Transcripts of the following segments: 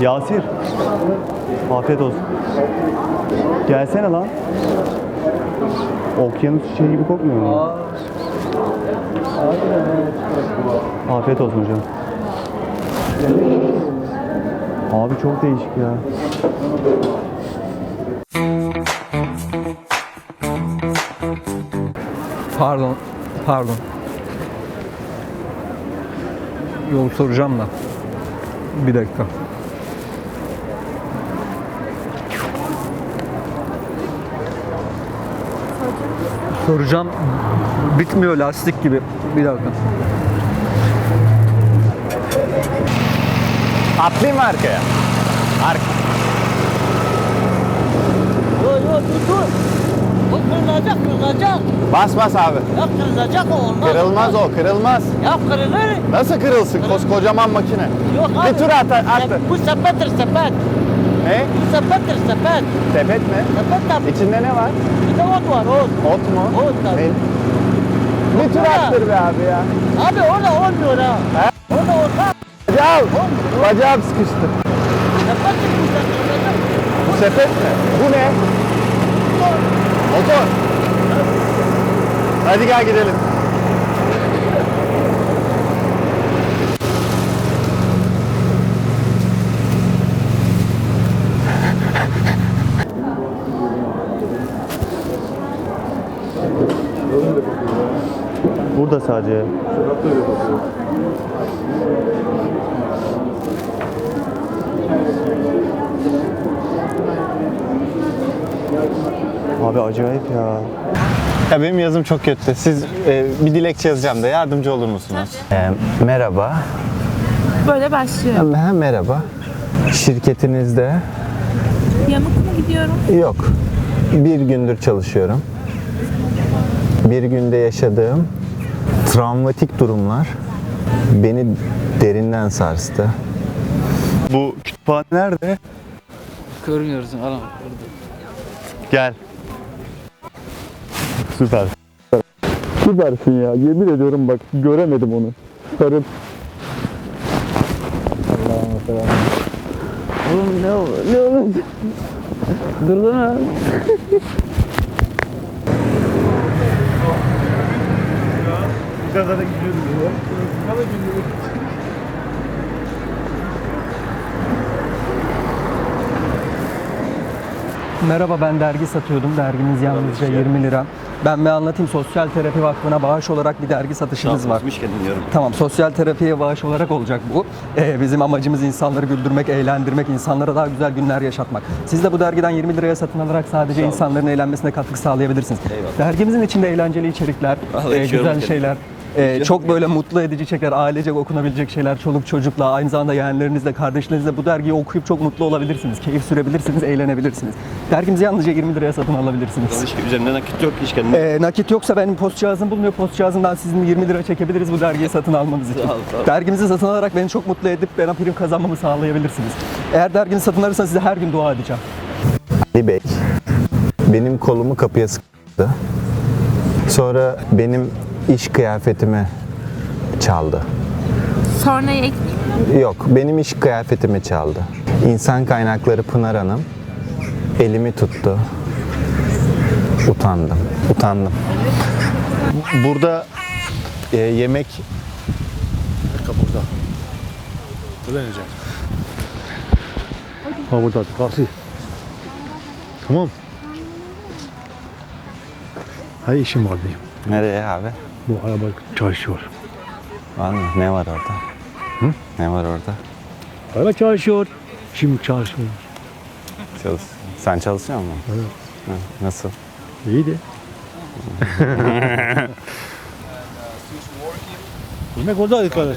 Yasir. Afiyet olsun. Gelsene lan. Okyanus şey gibi kokmuyor mu? Afiyet olsun hocam. Abi çok değişik ya. Pardon, pardon. Yol soracağım da. Bir dakika. Soracağım. Bitmiyor lastik gibi. Bir dakika. Atlayayım mı arkaya? Arka. Yo yo dur dur. Kırılacak kırılacak. Bas bas abi. Ya kırılacak o olmaz. Kırılmaz o, kırılmaz. Ya kırılır. Nasıl kırılsın koskocaman makine? Yok abi. Bir tur at, attı. Bu sepettir sepet. Ne? Bu sepettir sepet. Sepet mi? Sepet tabii. İçinde ne var? Bir de ot var ot. Ot mu? Ot tabii. Ne? Bir tur attır be abi ya. Abi orada olmuyor ha. He? Orada olmaz. Bacağım. Bacağım sıkıştı. Sepettir bu da kırılacak. Bu sepet mi? Bu ne? Motor. Hadi gel gidelim. Burada sadece. Abi acayip ya. Ya benim yazım çok kötü. Siz e, bir dilekçe yazacağım da yardımcı olur musunuz? E, merhaba. Böyle başlıyor. Ha, merhaba. Şirketinizde Yamuk mu gidiyorum? yok. Bir gündür çalışıyorum. Bir günde yaşadığım travmatik durumlar beni derinden sarstı. Bu kütüphane nerede? Görmüyorsun adam. Gel. Süper. Süpersin ya. Yemin ediyorum bak göremedim onu. Sarıl. Allah'ım selam. Oğlum ne oldu? Ne oldu? Dursana. Merhaba ben dergi satıyordum. Derginiz yalnızca 20 lira. Ben bir anlatayım. Sosyal Terapi Vakfı'na bağış olarak bir dergi satışımız var. Tamam, sosyal terapiye bağış olarak olacak bu. Ee, bizim amacımız insanları güldürmek, eğlendirmek, insanlara daha güzel günler yaşatmak. Siz de bu dergiden 20 liraya satın alarak sadece insanların eğlenmesine katkı sağlayabilirsiniz. Dergimizin içinde eğlenceli içerikler, e, güzel şeyler, e, çok böyle mutlu edici içerikler, ailecek okunabilecek şeyler, çoluk çocukla, aynı zamanda yeğenlerinizle, kardeşlerinizle bu dergiyi okuyup çok mutlu olabilirsiniz, keyif sürebilirsiniz, eğlenebilirsiniz. Dergimizi yalnızca 20 liraya satın alabilirsiniz. Üzerinde nakit yok hiç kendine. Ee, nakit yoksa benim post cihazım bulmuyor. Post cihazından sizin 20 lira çekebiliriz bu dergiyi satın almanız için. Sağ ol, sağ ol. Dergimizi satın alarak beni çok mutlu edip bana prim kazanmamı sağlayabilirsiniz. Eğer dergimizi satın alırsanız size her gün dua edeceğim. Ali Bey benim kolumu kapıya sıktı. Sonra benim iş kıyafetimi çaldı. Sonra ek Yok, benim iş kıyafetimi çaldı. İnsan kaynakları Pınar Hanım elimi tuttu. Utandım, utandım. Burada e, yemek Ha burada karşı. Tamam. Hay işim var diyeyim. Nereye abi? Bu araba çalışıyor. Var mı? Ne var orada? Hı? Ne var orada? Araba çalışıyor. Şimdi çalışmıyor. Çalış. Sen çalışıyor musun? Evet. Ha, Nasıl? İyi de. Yemek orada dikkat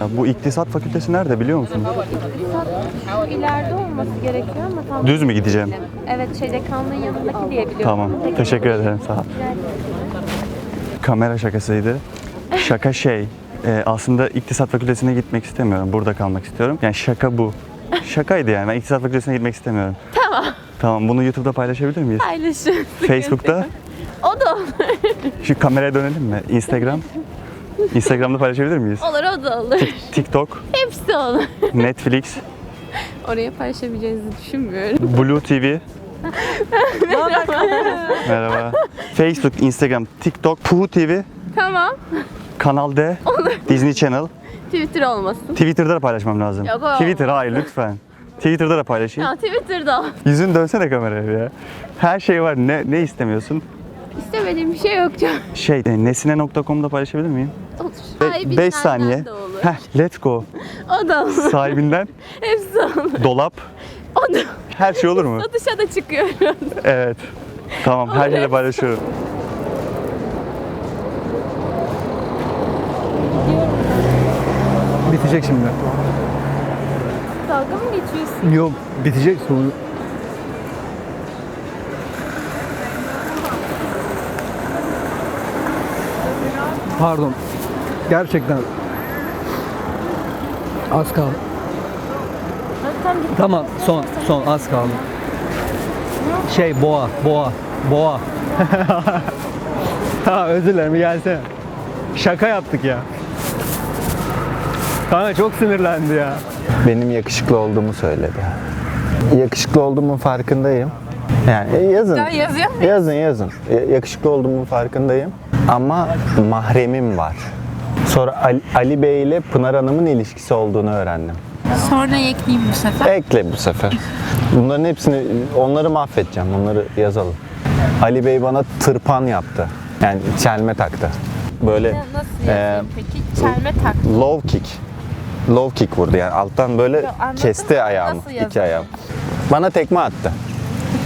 Ya bu iktisat fakültesi nerede biliyor musun? Şu ileride olması gerekiyor ama tam Düz mü gideceğim? Evet şey dekanlığın yanındaki diye biliyorum. Tamam. Tek- Teşekkür ederim. Sağ ol. Kamera şakasıydı. Şaka şey. e, aslında iktisat fakültesine gitmek istemiyorum. Burada kalmak istiyorum. Yani şaka bu. Şakaydı yani. Ben iktisat fakültesine gitmek istemiyorum. Tamam. Tamam. Bunu YouTube'da paylaşabilir miyiz? Paylaşın. Facebook'ta. O da olur. Şu kameraya dönelim mi? Instagram. Instagram'da paylaşabilir miyiz? Olur o da olur. TikTok, Hepsi olur. Netflix, Oraya paylaşabileceğinizi düşünmüyorum. Blue TV. Merhaba. Facebook, Instagram, TikTok, Puhu TV, Tamam. Kanal D, Disney Channel. Twitter olmasın. Twitter'da da paylaşmam lazım. Yok, o- Twitter hayır lütfen. Twitter'da da paylaşayım. Ya Twitter'da. Yüzün dönsene kameraya ya. Her şey var. Ne ne istemiyorsun? İstemediğim bir şey yok canım. Şey, e, nesine.com'da paylaşabilir miyim? Olur. 5 Sahibinden saniye. de olur. Heh, let's go. O da olur. Sahibinden Hepsi olur. dolap. O da Her şey olur mu? Satışa da çıkıyoruz. Evet. Tamam, her şeyle paylaşıyorum. Bitecek şimdi. Dalga mı geçiyorsun? Yok bitecek sonu. Pardon. Gerçekten. Az kaldı. Tamam son son az kaldı. Şey boğa boğa boğa. ha özür dilerim gelsene. Şaka yaptık ya. Kanka çok sinirlendi ya. Benim yakışıklı olduğumu söyledi. Yakışıklı olduğumun farkındayım. Yani yazın. yazıyor mu? Yazın yazın. Yakışıklı olduğumun farkındayım. Ama mahremim var. Sonra Ali, Ali Bey ile Pınar Hanım'ın ilişkisi olduğunu öğrendim. Sonra ekleyeyim bu sefer. Ekle bu sefer. Bunların hepsini, onları mahvedeceğim. Onları yazalım. Ali Bey bana tırpan yaptı. Yani çelme taktı. Böyle Nasıl e, yazayım peki? Çelme tak. low kick. Low kick vurdu yani alttan böyle anladım. kesti ayağımı. Nasıl iki yazalım? ayağım. Bana tekme attı.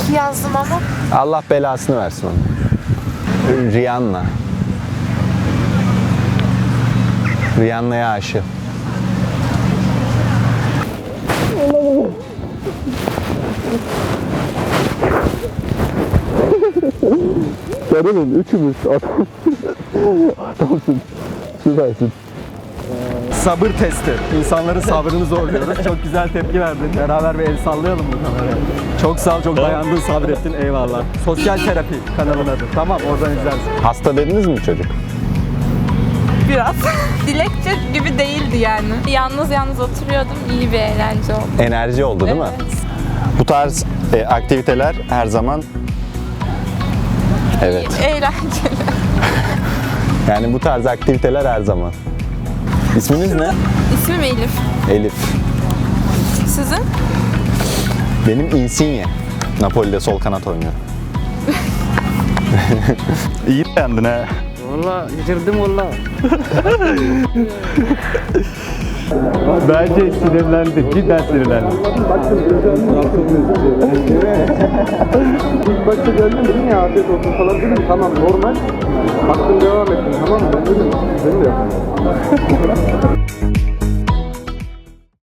İki yazdım ama. Allah belasını versin onu. Rihanna. Rihanna'ya aşık. Sarılın üçümüz. Adam. Adamsın. Süpersin. Sabır testi. İnsanların sabrını zorluyoruz. Çok güzel tepki verdin. Beraber bir el sallayalım mı kameraya? Çok sağ ol, çok dayandın, sabrettin. Eyvallah. Sosyal terapi kanalın adı. Tamam, oradan izlersin. Hasta dediniz mi çocuk? Biraz. Dilekçe gibi değildi yani. Yalnız yalnız oturuyordum. İyi bir eğlence oldu. Enerji oldu değil mi? Bu tarz e, aktiviteler her zaman Evet. Eğlenceli. Yani bu tarz aktiviteler her zaman. İsminiz ne? İsmim Elif. Elif. Sizin? Benim Insigne. Napoli'de sol kanat oynuyor. İyi beğendin ha. Valla geçirdim valla. Bence sinirlendi. Cidden sinirlendi. İlk başta geldim dedim ya afiyet olsun falan dedim. Tamam normal. Baktım devam ettim tamam mı? Ben dedim benim de yapamıyorum.